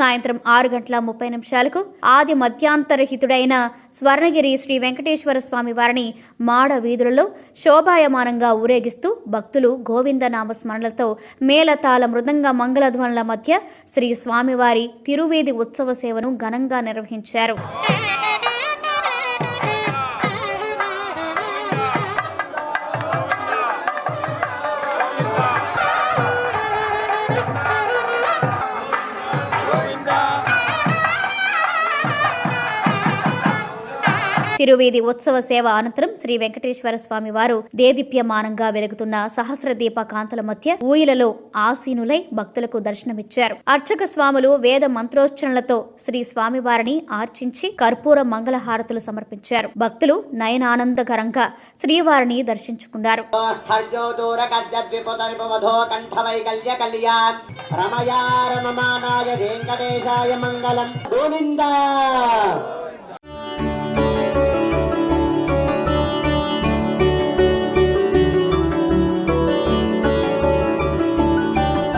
సాయంత్రం ఆరు గంటల ముప్పై నిమిషాలకు ఆది మధ్యాంతరహితుడైన స్వర్ణగిరి శ్రీ వెంకటేశ్వర స్వామి వారిని మాడ వీధులలో శోభాయమానంగా ఊరేగిస్తూ భక్తులు గోవింద నామస్మరణలతో స్మరణలతో మేళతాళ మృదంగ మంగళధ్వనుల మధ్య శ్రీ స్వామివారి తిరువేది ఉత్సవ సేవను ఘనంగా నిర్వహించారు. తిరువేది ఉత్సవ సేవ అనంతరం శ్రీ వెంకటేశ్వర స్వామి వారు దేదీప్యమానంగా వెలుగుతున్న సహస్ర దీప కాంతల మధ్య ఊయలలో ఆసీనులై భక్తులకు దర్శనమిచ్చారు. అర్చక స్వాములు వేద మంత్రోచ్చరణలతో శ్రీ స్వామివారిని ఆర్చించి కర్పూర మంగళహారతులు సమర్పించారు. భక్తులు నయనానందకరంగా శ్రీవారిని దర్శించుకున్నారు. వెంకటేశాయ మంగళం.